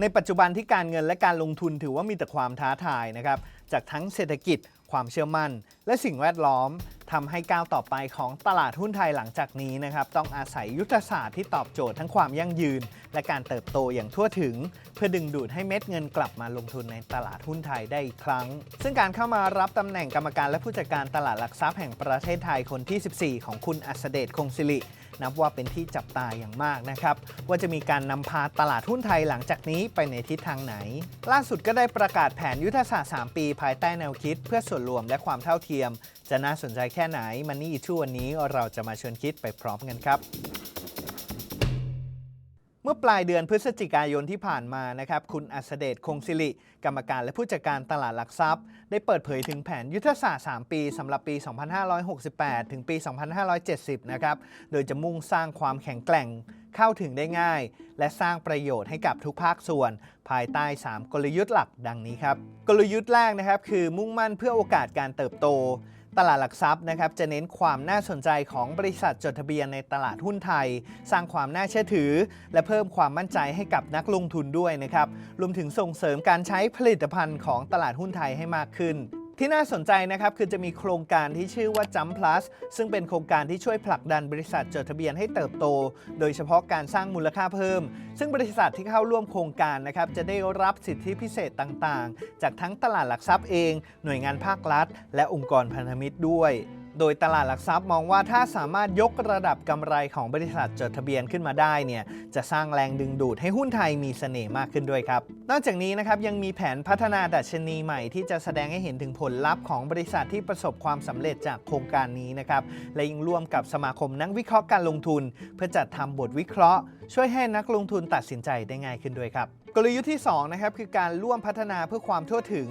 ในปัจจุบันที่การเงินและการลงทุนถือว่ามีแต่ความท้าทายนะครับ จากทั้งเศรษฐกิจ ความเชื่อมั่น และสิ่งแวดล้อม ทำให้ก้าวต่อไปของตลาดหุ้นไทยหลังจากนี้นะครับต้องอาศัยยุทธศาสตร์ที่ตอบโจทย์ทั้งความยั่งยืน และการเติบโตอย่างทั่วถึง เพื่อดึงดูดให้เม็ดเงินกลับมาลงทุนในตลาดหุ้นไทยได้อีกครั้ง ซึ่งการเข้ามารับตำแหน่งกรรมการและผู้จัดการตลาดหลักทรัพย์แห่งประเทศไทยคนที่ 14 ของคุณอัสเดชคงศิรินับว่าเป็นที่จับตาอย่างมากนะครับ ว่าจะมีการนำพาตลาดหุ้นไทยหลังจากนี้ไปในทิศทางไหน ล่าสุดก็ได้ประกาศแผนยุทธศาสตร์ 3 ปี ภายใต้แนวคิด เพื่อส่วนรวมและความเท่าเทียม จะน่าสนใจแค่ไหนมันนี่ชูวันนี้เราจะมาชวนคิดไปพร้อมกันครับ เมื่อปลายเดือนพฤศจิกายนที่ผ่านมานะครับ คุณอัสเดชคงศิริ กรรมการและผู้จัดการตลาดหลักทรัพย์ ได้เปิดเผยถึงแผนยุทธศาสตร์ 3 ปีสำหรับปี 2568 ถึงปี 2570 นะครับ โดยจะมุ่งสร้างความแข็งแกร่งเข้าถึงได้ง่าย และสร้างประโยชน์ให้กับทุกภาคส่วน ภายใต้ 3 กลยุทธ์หลักดังนี้ครับ กลยุทธ์แรกนะครับคือมุ่งมั่นเพื่อโอกาสการเติบโต ตลาดหลักทรัพย์นะครับจะเน้นความน่าสนใจของบริษัทจดทะเบียนในตลาดหุ้นไทย สร้างความน่าเชื่อถือ และเพิ่มความมั่นใจให้กับนักลงทุนด้วยนะครับรวมถึงส่งเสริมการใช้ผลิตภัณฑ์ของตลาดหุ้นไทยให้มากขึ้น ที่น่าสนใจนะครับคือจะมีโครงการที่ชื่อว่า Jump Plus ซึ่งเป็นโครงการที่ช่วยผลักดันบริษัทจดทะเบียนให้เติบโต โดยเฉพาะการสร้างมูลค่าเพิ่ม ซึ่งบริษัทที่เข้าร่วมโครงการนะครับจะได้รับสิทธิพิเศษต่างๆ จากทั้งตลาดหลักทรัพย์เอง หน่วยงานภาครัฐ และองค์กรพันธมิตรด้วย โดยตลาดหลักทรัพย์มองว่าถ้าสามารถยกระดับกำไรของบริษัทจดทะเบียนขึ้นมาได้เนี่ยจะสร้างแรงดึงดูดให้หุ้นไทยมีเสน่ห์มากขึ้นด้วยครับ นอกจากนี้นะครับยังมีแผนพัฒนาดัชนีใหม่ที่จะแสดงให้เห็นถึงผลลัพธ์ของบริษัทที่ประสบความสำเร็จจากโครงการนี้นะครับและยังร่วมกับสมาคมนักวิเคราะห์การลงทุน เพื่อจัดทำบทวิเคราะห์ ช่วยให้นักลงทุนตัดสินใจได้ง่ายขึ้นด้วยครับ กลยุทธ์ที่2นะครับคือการร่วมพัฒนาเพื่อความทั่วถึง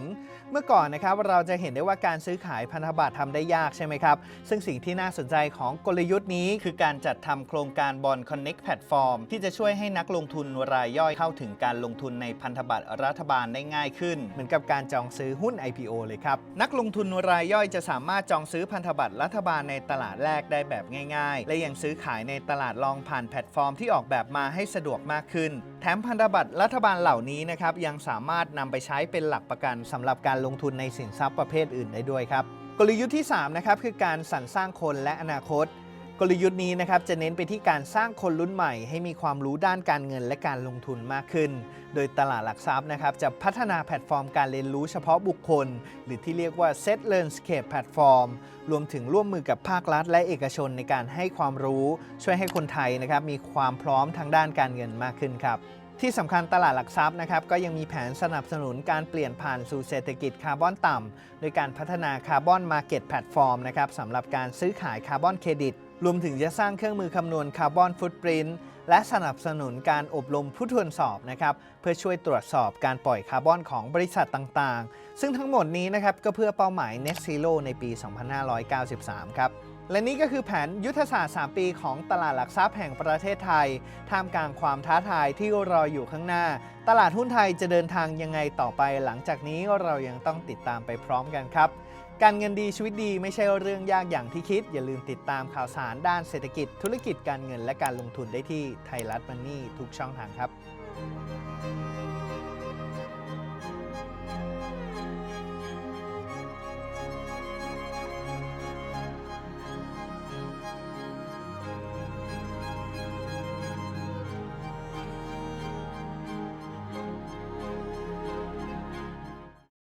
เมื่อก่อนนะครับเราจะเห็นได้ว่าการซื้อขายพันธบัตรทำได้ยากใช่ไหมครับ ซึ่งสิ่งที่น่าสนใจของกลยุทธ์นี้ คือการจัดทำโครงการบอล Connect Platform ที่จะช่วยให้นักลงทุนรายย่อยเข้าถึงการลงทุนในพันธบัตรรัฐบาลได้ง่ายขึ้น เหมือนกับการจองซื้อหุ้น IPO เลยครับนักลงทุนรายย่อยจะสามารถจองซื้อพันธบัตรรัฐบาลในตลาดแรกได้แบบง่าย ๆ และยังซื้อขายในตลาดรองผ่านแพลตฟอร์มที่ออกแบบมาให้สะดวกมากขึ้น แถมพันธบัตรรัฐบาลเหล่านี้นะครับยังสามารถนำไปใช้เป็นหลักประกันสำหรับการลงทุนในสินทรัพย์ประเภทอื่นได้ด้วยครับกลยุทธ์ที่3นะครับคือการสรรสร้างคนและอนาคต กลยุทธ์นี้นะครับจะเน้นไปที่การสร้างคนรุ่นใหม่ ให้มีความรู้ด้านการเงินและการลงทุนมากขึ้น โดยตลาดหลักทรัพย์นะครับจะพัฒนาแพลตฟอร์มการเรียนรู้เฉพาะบุคคล หรือที่เรียกว่า Set Learnscape Platform รวมถึงร่วมมือกับภาครัฐ และเอกชนในการให้ความรู้ ช่วยให้คนไทยนะครับมีความพร้อมทางด้านการเงินมากขึ้นครับ ที่สำคัญตลาดหลักทรัพย์นะครับก็ยังมีแผนสนับสนุนการเปลี่ยนผ่านสู่เศรษฐกิจคาร์บอนต่ำโดยการพัฒนาคาร์บอนมาร์เก็ตแพลตฟอร์มนะครับสำหรับการซื้อขายคาร์บอนเครดิต รวมถึงจะสร้างเครื่องมือคำนวณคาร์บอนฟุตปรินต์และสนับสนุนการอบรมผู้ทวนสอบนะครับเพื่อช่วยตรวจสอบการปล่อยคาร์บอนของบริษัทต่างๆ ซึ่งทั้งหมดนี้นะครับก็เพื่อเป้าหมาย Net Zero ในปี 2593 ครับและนี่ก็คือแผนยุทธศาสตร์ 3 ปีของตลาดหลักทรัพย์แห่งประเทศไทย ท่ามกลางความท้าทายที่รออยู่ข้างหน้า ตลาดหุ้นไทยจะเดินทางยังไงต่อไป หลังจากนี้เรายังต้องติดตามไปพร้อมกันครับ การเงินดีชีวิตดีไม่ใช่เรื่องยากอย่างที่คิด อย่าลืมติดตามข่าวสารด้านเศรษฐกิจ ธุรกิจการเงินและการลงทุนได้ที่ไทยรัฐมันนี่ทุกช่องทางครับ